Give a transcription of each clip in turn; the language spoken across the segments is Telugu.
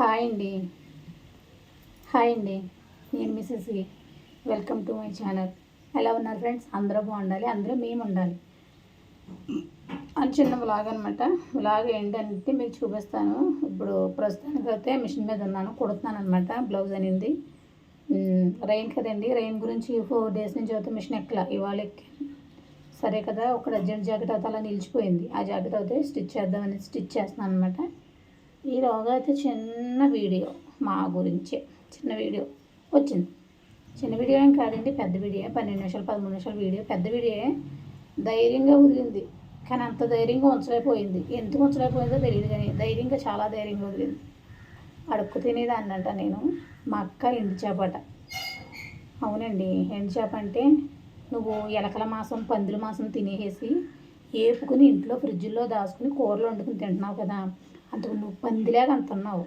హాయ్ అండి. హాయ్ అండి. నేను Mrs welcome to my channel. ఎలా ఉన్నారు ఫ్రెండ్స్? అందరూ బాగుండాలి. అందరూ మేము ఉండాలి. అని చిన్న వ్లాగ్ అనమాట వ్లాగ్ ఏంటంటే మీకు చూపిస్తాను. ఇప్పుడు ప్రస్తుతానికి అయితే మిషన్ మీద ఉన్నాను. కుడుతున్నాను అనమాట బ్లౌజ్ అనేది. రైన్ కదండి. రైన్ గురించి ఫోర్ డేస్ నుంచి అయితే మిషన్ ఎక్కల. ఇవాళ ఎక్కాను. సరే కదా. ఒక అర్జెంట్ జాకెట్ అయితే అలా నిలిచిపోయింది. ఆ జాకెట్ అయితే స్టిచ్ చేద్దామని స్టిచ్ చేస్తున్నాను అనమాట ఈలోగా అయితే చిన్న వీడియో మా గురించే. చిన్న వీడియో. వచ్చింది. చిన్న వీడియో ఏం కాదండి పెద్ద వీడియో. పన్నెండు నిమిషాలు పదమూడు నిమిషాలు వీడియో. పెద్ద వీడియో. ధైర్యంగా వదిలింది. కానీ అంత ధైర్యంగా ఉంచలేకపోయింది. ఎందుకు ఉంచలేకపోయిందో తెలియదు కానీ ధైర్యంగా చాలా ధైర్యంగా వదిలింది. అడుక్కు తినేదాన్ని అంట నేను. మా అక్క ఎండు చేపట. అవునండి. ఎండు చేప అంటే నువ్వు ఎలకల మాసం పందుల మాసం తినేసి ఏపుకుని ఇంట్లో ఫ్రిడ్జ్లో దాచుకుని కూరలు వండుకుని తింటున్నావు కదా. అంతకు నువ్వు పందిలాగా అంతున్నావు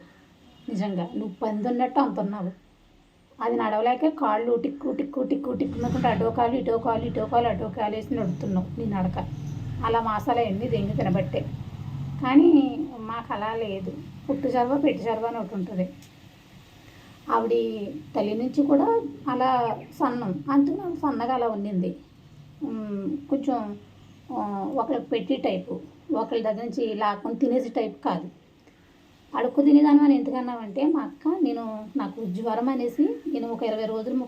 నిజంగా. నువ్వు పంది ఉన్నట్టు అంతున్నావు అది నడవలేక కాళ్ళు టిక్కు టిక్కు టిక్కు టిక్కున్నట్టు అటో కాలు ఇటో కాలు ఇటో కాలు అటో కాలు వేసి నడుపుతున్నావు నీ నడక. అలా మాసాలు ఎన్ని దెంగి తినబట్టే. కానీ మాకు అలా లేదు. పుట్టు చర్వ పెట్టి చర్వ అని ఒకటి ఉంటుంది. ఆవిడ తల్లి నుంచి కూడా అలా సన్నం. అంతకు సన్నగా అలా ఉండింది. కొంచెం ఒకళ్ళకి పెట్టి టైపు. ఒకళ్ళ దగ్గర నుంచి లాక్కొని తినేసి టైప్ కాదు. అడుక్కు తినేదాన్ని అని ఎందుకన్నామంటే మా అక్క నేను నాకు జ్వరం అనేసి నేను ఒక ఇరవై రోజులు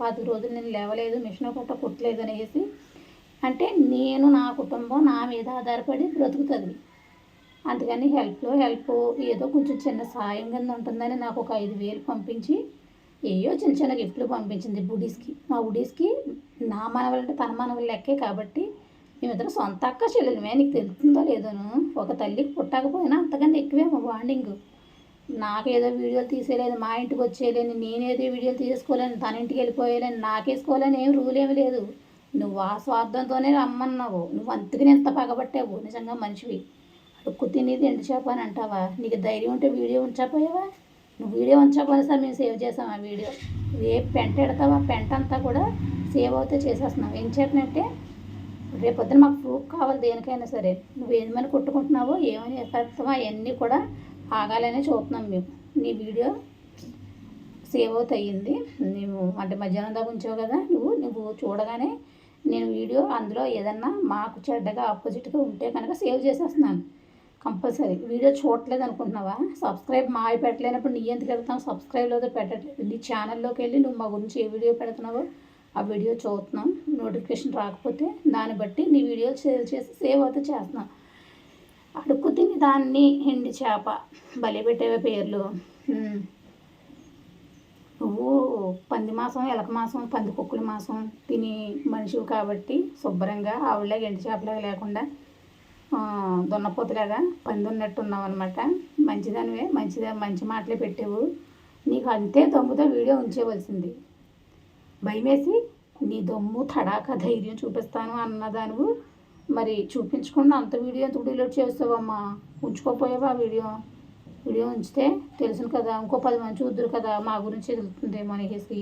పది రోజులు నేను లేవలేదు మిషన్ కొట్ట కుట్టలేదు అనేసి. అంటే నేను నా కుటుంబం నా మీద ఆధారపడి బ్రతుకుతుంది. అందుకని హెల్ప్లో హెల్ప్ ఏదో కొంచెం చిన్న సాయం కింద ఉంటుందని నాకు ఒక ఐదు వేలు పంపించి ఏయో చిన్న చిన్న గిఫ్ట్లు పంపించింది బుడీస్కి. మా బుడీస్కి నా మనవలంటే తన మనవలు లెక్కే కాబట్టి మేమిద్దరం సొంత అక్క చెల్లెలమే. నీకు తెలుస్తుందో లేదోను. ఒక తల్లికి పుట్టకపోయినా అంతకంటే ఎక్కువే మా బాండింగ్ నాకేదో వీడియోలు తీసేయలేదు మా ఇంటికి వచ్చేయలేని నేనేదో వీడియోలు తీసేసుకోలేను తన ఇంటికి వెళ్ళిపోయలేను నాకేసుకోలేని ఏం రూల్ ఏమి లేదు. నువ్వు ఆ స్వార్థంతోనే రమ్మన్నావు. నువ్వు అందుకని ఎంత పగబట్టావు. నిజంగా మనిషివి. అడుక్కు తినేది ఎండు చేప అని అంటావా? నీకు ధైర్యం ఉంటే వీడియో ఉంచకపోయావా? నువ్వు వీడియో ఉంచకపోయినా సార్ మేము సేవ్ చేసాం ఆ వీడియో. ఏ పెంట ఎడతావా పెంట అంతా కూడా సేవ్ అవుతే చేసేస్తున్నాం. ఏం చేతనంటే రేపొద్దున మాకు ప్రూఫ్ కావాలి దేనికైనా సరే. నువ్వు ఏమని కొట్టుకుంటున్నావో ఏమని ఎఫెక్ట్వా అవన్నీ కూడా ఆగాలనే చూస్తున్నాం మేము. నీ వీడియో సేవ్ అవుట్ అయ్యింది నువ్వు అంటే మధ్యాహ్నం దాకా ఉంచావు కదా నువ్వు నువ్వు చూడగానే నేను వీడియో అందులో ఏదన్నా మాకు చెడ్డగా ఆపోజిట్గా ఉంటే కనుక సేవ్ చేసేస్తున్నాను. కంపల్సరీ. వీడియో చూడలేదు అనుకుంటున్నావా? సబ్స్క్రైబ్ మా పెట్టలేనప్పుడు నీ ఎందుకు వెళ్తావు? సబ్స్క్రైబ్లో పెట్టట్లేదు. నీ ఛానల్లోకి వెళ్ళి నువ్వు మా గురించి ఏ వీడియో పెడుతున్నావో ఆ వీడియో చూస్తున్నాం. నోటిఫికేషన్ రాకపోతే దాన్ని బట్టి నీ వీడియోలు సేవ్ చేసి సేవ్ అయితే చేస్తున్నాం. అడుక్కు తిని దాన్ని ఎండి చేప. బలి పెట్టేవే పేర్లు. నువ్వు పంది మాసం ఎలక మాసం పంది కుక్కుల మాసం తిని మనిషివి కాబట్టి శుభ్రంగా ఆవిడలాగా ఎండి చేపలాగా లేకుండా దున్నపోతులాగా పంది ఉన్నట్టు ఉన్నావు అనమాట మంచిదానివే మంచిదా మంచి మాటలే పెట్టేవు. నీకు అంతే తమ్ముతో వీడియో ఉంచేవలసింది. భయమేసి నీ దమ్ము తడాక ధైర్యం చూపిస్తాను అన్నదాను మరి చూపించకుండా అంత వీడియో ఎందుకు డిలీట్ చేస్తావమ్మా? ఉంచుకోపోయావా ఆ వీడియో? వీడియో ఉంచితే తెలుసును కదా ఇంకో పది మంది చూద్దరు కదా మా గురించి తెలుస్తుందేమో అనేసి.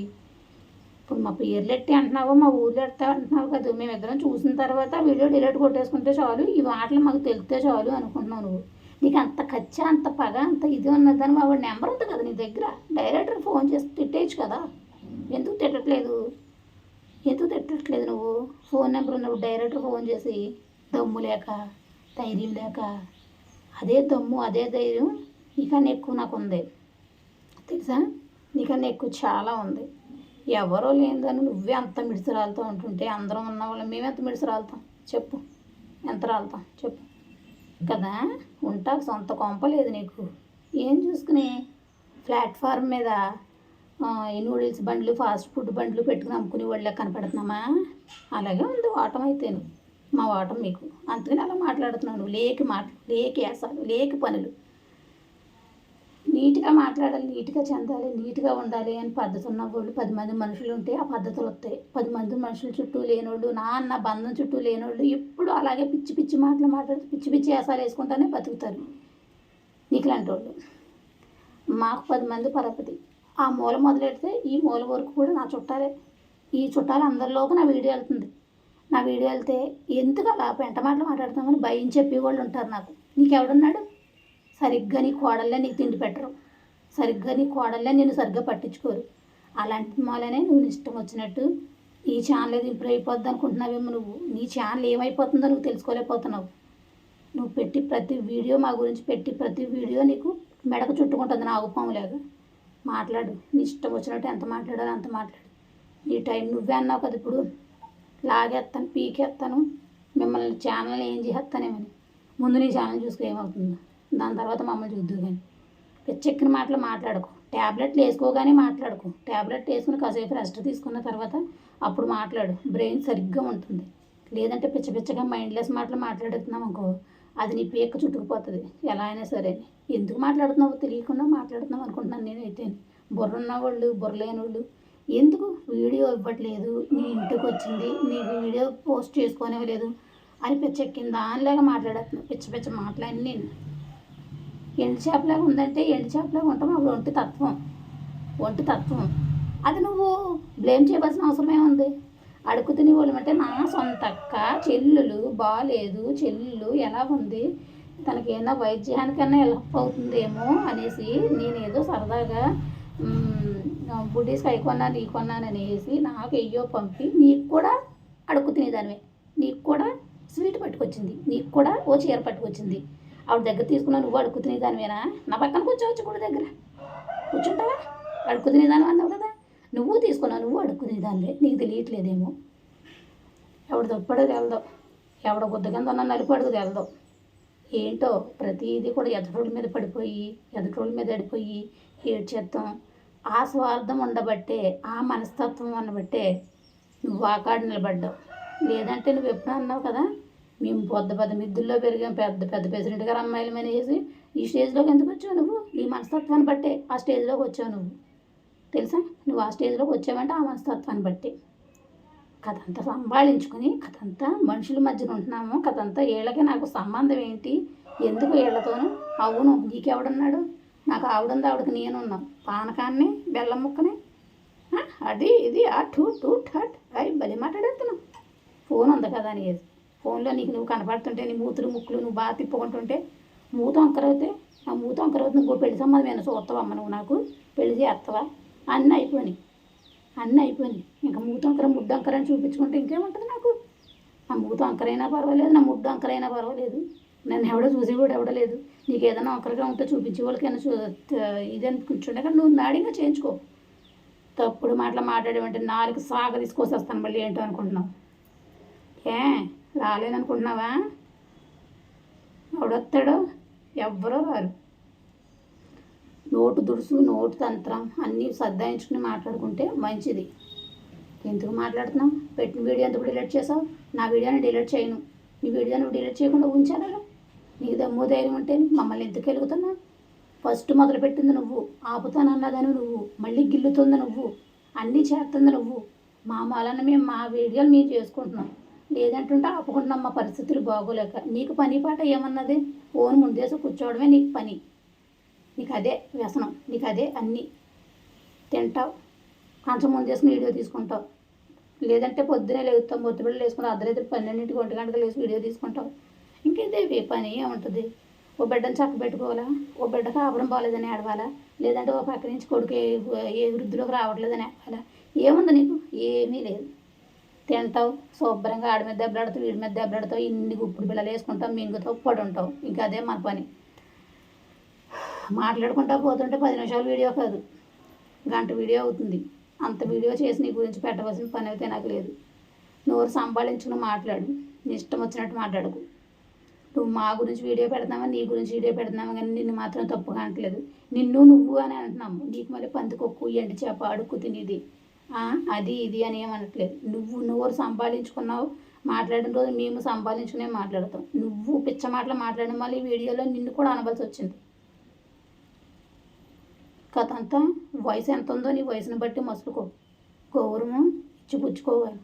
ఇప్పుడు మా పేర్లు ఎట్టి అంటున్నావో? మా ఊర్లో ఎడతా అంటున్నావు కదా మేమిద్దరం చూసిన తర్వాత వీడియో డిలీట్ కొట్టేసుకుంటే చాలు ఈ మాటలు మాకు తెలిస్తే చాలు అనుకుంటున్నావు నువ్వు. నీకు అంత ఖర్చు అంత పగ అంత ఇది ఉన్నదని మా వాడి నెంబర్ ఉంది కదా నీ దగ్గర. డైరెక్టర్ ఫోన్ చేసి తిట్టేయచ్చు కదా. ఎందుకు తిట్టట్లేదు? ఎందుకు తిట్టట్లేదు నువ్వు? ఫోన్ నెంబర్ ఉన్నప్పుడు డైరెక్టర్ ఫోన్ చేసి దమ్ము లేక ధైర్యం లేక అదే దమ్ము అదే ధైర్యం నీకన్నా ఎక్కువ నాకు ఉంది తెలుసా? నీకన్నా ఎక్కువ చాలా ఉంది. ఎవరో లేదని నువ్వే అంత మిడిసిరాలుతూ ఉంటుంటే అందరం ఉన్న వాళ్ళు మేమెంత మిడిసిరాలుతాం? చెప్పు. ఎంత రాలుతాం? చెప్పు. కదా? ఉంటా సొంత కొంప లేదు నీకు. ఏం చూసుకుని? ప్లాట్ఫామ్ మీద ఈ నూడిల్స్ బండ్లు ఫాస్ట్ ఫుడ్ బండ్లు పెట్టుకుని అమ్ముకునే వాళ్ళే కనపడుతున్నామా? అలాగే ఉంది వాటం అయితేను. మా వాటం మీకు. అందుకని అలా మాట్లాడుతున్నాను. నువ్వు లేకి మాట లేకి వేసాలు లేకి పనులు. నీట్గా మాట్లాడాలి నీట్గా చెందాలి నీట్గా ఉండాలి అని పద్ధతి ఉన్న వాళ్ళు పది మంది మనుషులు ఉంటే ఆ పద్ధతులు వస్తాయి. పది మంది మనుషుల చుట్టూ లేనోళ్ళు నాన్న బంధం చుట్టూ లేనోళ్ళు ఎప్పుడు అలాగే పిచ్చి పిచ్చి మాటలు మాట్లాడుతూ పిచ్చి పిచ్చి వేసాలు వేసుకుంటానే బతుకుతారు. నీకులాంటి వాళ్ళు మాకు పది మంది పరపతి. ఆ మూల మొదలెడితే ఈ మూల వరకు కూడా నా చుట్టాలే. ఈ చుట్టాలు అందరిలోకి నా వీడియో వెళ్తుంది. నా వీడియో వెళ్తే ఎందుకు అలా పెంట మాటలు మాట్లాడుతామని భయం చెప్పేవాళ్ళు ఉంటారు నాకు. నీకెవడున్నాడు? సరిగ్గా నీ కోడల్లే నీకు తిండి పెట్టరు. సరిగ్గా నీ కోడల్లే నేను సరిగ్గా పట్టించుకోరు. అలాంటి మూలనే నువ్వు ఇష్టం వచ్చినట్టు ఈ ఛానల్ ఏది ఇంప్రూవ్ అయిపోద్ది అనుకుంటున్నావేమో నువ్వు. నీ ఛానల్ ఏమైపోతుందో నువ్వు తెలుసుకోలేకపోతున్నావు. నువ్వు పెట్టి ప్రతి వీడియో మా గురించి పెట్టి ప్రతి వీడియో నీకు మెడకు చుట్టుకుంటుంది నాగుపాము లేదా మాట్లాడు. నీ ఇష్టం వచ్చినట్టు ఎంత మాట్లాడాలో అంత మాట్లాడు. నీ టైం నువ్వే అన్నావు కదా ఇప్పుడు. లాగేస్తాను పీకేస్తాను మిమ్మల్ని ఛానల్ ఏం చేస్తానేమని. ముందు నీ ఛానల్ చూసుకో ఏమవుతుందో. దాని తర్వాత మమ్మల్ని చూద్దు కానీ పిచ్చెక్కిన మాటలు మాట్లాడుకో. ట్యాబ్లెట్లు వేసుకోగానే మాట్లాడుకో. ట్యాబ్లెట్ వేసుకుని కాసేపు రెస్ట్ తీసుకున్న తర్వాత అప్పుడు మాట్లాడు. బ్రెయిన్ సరిగ్గా ఉంటుంది. లేదంటే పిచ్చ పిచ్చగా మైండ్లెస్ మాటలు మాట్లాడుతున్నాం అనుకో. అది నీ పీక చుట్టుకుపోతుంది ఎలా అయినా సరే. ఎందుకు మాట్లాడుతున్నావో తెలియకుండా మాట్లాడుతున్నావు అనుకుంటున్నాను నేనైతే. బుర్ర ఉన్నవాళ్ళు బుర్ర లేని వాళ్ళు ఎందుకు? వీడియో ఇవ్వట్లేదు. నీ ఇంటికి వచ్చింది. నీకు వీడియో పోస్ట్ చేసుకోనివ్వలేదు. అని పిచ్చెక్కింది దానిలాగా మాట్లాడుతున్నావు పిచ్చ పిచ్చ మాట్లాడి నేను. ఎండు చేపలాగా ఉందంటే ఎండు చేపలాగా ఉంటాం. అప్పుడు ఒంటి తత్వం. ఒంటి తత్వం. అది నువ్వు బ్లేమ్ చేయవలసిన అవసరం ఏముంది? అడుగుతుని వాళ్ళమంటే నా సొంత అక్క చెల్లులు బాగాలేదు చెల్లులు ఎలా ఉంది? తనకి ఏమైనా వైద్యానికన్నా హెల్ప్ అవుతుందేమో అనేసి నేను ఏదో సరదాగా బుడ్డీస్ అవి కొన్నాను నీ కొన్నాను అనేసి నాకు ఎయ్యో పంపి నీకు కూడా అడుగు తినేదానివే. నీకు కూడా స్వీట్ పట్టుకొచ్చింది. నీకు కూడా ఓ చీర పట్టుకొచ్చింది. ఆవిడ దగ్గర తీసుకున్నా నువ్వు అడుగు తినేదానివేనా? నా పక్కన కూర్చోవచ్చు కూడా దగ్గర. కూర్చుంటావా? అడుగు తినేదాని అన్నావు కదా. నువ్వు తీసుకున్నావు నువ్వు అడుక్కునే తినేదానివే నీకు తెలియట్లేదేమో. ఎవడ తప్పడో తెలదో. ఎవడ గుద్ద కింద ఉన్న నలుపు అడుగు తెలదో. ఏంటో ప్రతిదీ కూడా ఎదటోళ్ళ మీద పడిపోయి ఎదటోళ్ళ మీద అడిపోయి ఏడ్చేస్తాం ఆ స్వార్థం ఉండబట్టే ఆ మనస్తత్వం ఉండబట్టే నువ్వు ఆకాడు నిలబడ్డావు. లేదంటే నువ్వు ఎప్పుడు అన్నావు కదా మేము పెద్ద పెద్ద మిద్దుల్లో పెరిగాం పెద్ద పెద్ద ప్రెసిడెంట్ గారు అమ్మాయిలు అనేసి ఈ స్టేజ్లోకి ఎందుకు వచ్చావు నువ్వు? నీ మనస్తత్వాన్ని బట్టే ఆ స్టేజ్లోకి వచ్చావు నువ్వు. తెలుసా? నువ్వు ఆ స్టేజ్లోకి వచ్చావంటే ఆ మనస్తత్వాన్ని బట్టి. కథ అంతా సంభాళించుకుని కథంతా మనుషుల మధ్యన ఉంటున్నాము. కథంతా వీళ్ళకి నాకు సంబంధం ఏంటి? ఎందుకు వీళ్ళతోనూ అవును నీకెవడున్నాడు? నాకు ఆవిడుంది ఆవిడకి నేనున్నాం. పానకాన్ని బెల్లం ముక్కని. అది ఇది ఆ టూ టూ ఠట్. అవి బలి మాట్లాడేస్తున్నావు. ఫోన్ ఉంది కదా అని ఫోన్లో నీకు నువ్వు కనపడుతుంటే నీ మూతులు ముక్కులు నువ్వు బాగా తిప్పుకుంటుంటే మూత వంకరవుతే ఆ మూత వంకరవుతుంది నువ్వు పెళ్ళి సంబంధం ఏమైనా చూస్తావమ్మ నువ్వు నాకు? పెళ్ళి చేస్తావా? అన్నీ అయిపోయినాయి అన్నీ అయిపోయినాయి ఇంకా మూత అంకర ముడ్డు అంకర అని చూపించుకుంటే ఇంకేముంటుంది నాకు? ఆ మూత అంకరైనా పర్వాలేదు నా ముడ్డు అంకరైనా పర్వాలేదు. నన్ను ఎవడో చూసి కూడా ఎవడలేదు నీకు ఏదైనా అంకరగా ఉంటే చూపించే వాళ్ళకైనా చూ ఇదని కూర్చుంటే కానీ నువ్వు నాడిగా చేయించుకో. తప్పుడు మాటలు మాట్లాడేవంటే నాలుగు సాగ తీసుకొచ్చి వస్తాను మళ్ళీ ఏంటో అనుకుంటున్నావు. ఏ రాలేదనుకుంటున్నావా? ఎవడొస్తాడో ఎవ్వరూ రారు. నోటు దుడుసు నోటు తంత్రం అన్నీ సర్దాయించుకుని మాట్లాడుకుంటే మంచిది. ఎందుకు మాట్లాడుతున్నావు? పెట్టిన వీడియో ఎందుకు డిలీట్ చేసావు? నా వీడియోని డిలీట్ చేయను. నీ వీడియో నువ్వు డిలీట్ చేయకుండా ఉంచాలా నీకు దమ్ము ధైర్యం ఉంటే మమ్మల్ని ఎందుకు వెలుగుతున్నావు ఫస్ట్ మొదలుపెట్టింది నువ్వు. ఆపుతానన్నదని నువ్వు. మళ్ళీ గిల్లుతుంది నువ్వు. అన్నీ చేస్తుంది నువ్వు. మా మూలన మేము మా వీడియోలు మేము చేసుకుంటున్నాం. లేదంటుంటే ఆపుకుంటున్నాం మా పరిస్థితులు బాగోలేక. నీకు పని పాట ఏమన్నది? ఫోన్ ముందేసి కూర్చోవడమే నీకు పని. నీకు అదే వ్యసనం నీకు అదే అన్నీ. తింటావు. కంచం ముందేసుకుని వీడియో తీసుకుంటావు. లేదంటే పొద్దునే లేగుతాం మొత్తం బిడ్డలు వేసుకుని అర్ధరాత్రి పన్నెండింటికి ఒంటి గంటకు లేచి వీడియో తీసుకుంటావు. ఇంకేదే పని ఏముంటుంది? ఓ బిడ్డను చక్క పెట్టుకోవాలా? ఓ బిడ్డ ఆపడం బాగాలేదని ఆడవాలా లేదంటే ఓ పక్క నుంచి కొడుకు ఏ వృద్ధిలోకి రావట్లేదని ఏడవాలా? ఏముంది నీకు? ఏమీ లేదు. తింటావు శుభ్రంగా ఆడి మీద దెబ్బలాడుతావు వీడి మీద దెబ్బలాడుతావు ఇన్ని గుప్పుడు పిల్లలు వేసుకుంటావు మింగుతావు పడుంటావు. ఇంకా అదే మన పని. మాట్లాడుకుంటా పోతుంటే పది నిమిషాలు వీడియో కాదు. గంట వీడియో అవుతుంది. అంత వీడియో చేసి నీ గురించి పెట్టవలసిన పని అయితే నాకు లేదు. నోరు సంపాదించుకుని మాట్లాడు. నీ ఇష్టం వచ్చినట్టు మాట్లాడకు. నువ్వు మా గురించి వీడియో పెడతామా నీ గురించి వీడియో పెడతామా కానీ నిన్ను మాత్రం తప్పుగా అనట్లేదు. నిన్ను నువ్వు అని అంటున్నాము. నీకు మళ్ళీ పందికొక్కు ఎండి చేప అడుక్కు తినేది. అది ఇది అని ఏమనట్లేదు నువ్వు నోరు సంపాదించుకున్నావు మాట్లాడిన రోజు మేము సంపాదించుకునే మాట్లాడతాం. నువ్వు పిచ్చ మాటలు మాట్లాడడం మళ్ళీ ఈ వీడియోలో నిన్ను కూడా అనవలసి వచ్చింది. కథ అంతా వయసు ఎంత ఉందో నీ వయసును బట్టి మసులుకో. గౌరవం ఇచ్చి పుచ్చుకోవాలి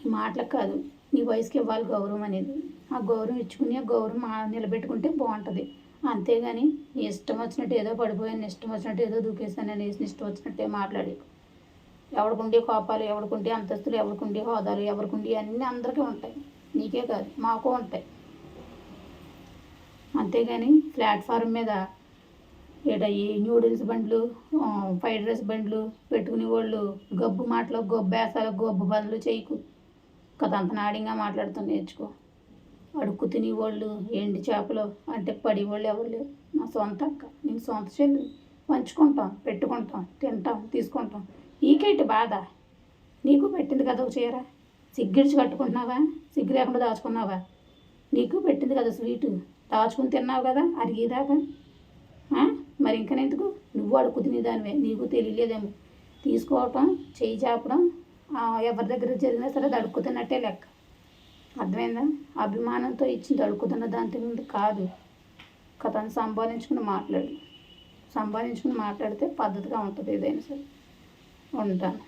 ఈ మాటలకు కాదు నీ వయసుకి ఇవ్వాలి గౌరవం అనేది. ఆ గౌరవం ఇచ్చుకుని ఆ గౌరవం నిలబెట్టుకుంటే బాగుంటుంది. అంతేగాని నీ ఇష్టం వచ్చినట్టు ఏదో పడిపోయాను ఇష్టం వచ్చినట్టు ఏదో దూకేసాను అనేసి ఇష్టం వచ్చినట్టే మాట్లాడి ఎవడికుండే కోపాలు ఎవడికుండే అంతస్తులు ఎవడికుండే హోదాలు ఎవరికుండే అన్నీ అందరికీ ఉంటాయి. నీకే కాదు మాకు ఉంటాయి. అంతేగాని ప్లాట్ఫారం మీద ఏటయ్యి న్యూడిల్స్ బండ్లు ఫ్రైడ్ రైస్ బండ్లు పెట్టుకునే వాళ్ళు గబ్బు మాటలు గొబ్బేసాలు గొబ్బు పనులు చేయకు. కథ అంత నాడింగా మాట్లాడుతూ నేర్చుకో. అడుక్కు తినేవాళ్ళు ఎండి చేపలు అంటే పడేవాళ్ళు ఎవరు లేరు. నా సొంత అక్క నేను సొంత చెల్లి. పంచుకుంటాం పెట్టుకుంటాం తింటాం తీసుకుంటాం. నీకేంటి బాధ? నీకు పెట్టింది కదా ఒక చీర. సిగ్గిడిచి కట్టుకుంటున్నావా? సిగ్గు లేకుండా దాచుకున్నావా? నీకు పెట్టింది కదా స్వీటు. దాచుకుని తిన్నావు కదా అరిగేదాకా? మరి ఇంకనెందుకు? నువ్వు అడుక్కు దానివే నీకు తెలియలేదేమో. తీసుకోవటం చేయి చాపడం ఎవరి దగ్గర జరిగినా సరే అది అడుక్కుతున్నట్టే లెక్క. అర్థమైందా? అభిమానంతో ఇచ్చింది అడుక్కుతున్న దాంతో ముందు కాదు. కథను సంపాదించుకుని మాట్లాడు. సంపాదించుకుని మాట్లాడితే పద్ధతిగా ఉంటుంది ఏదైనా సరే. ఉంటాను.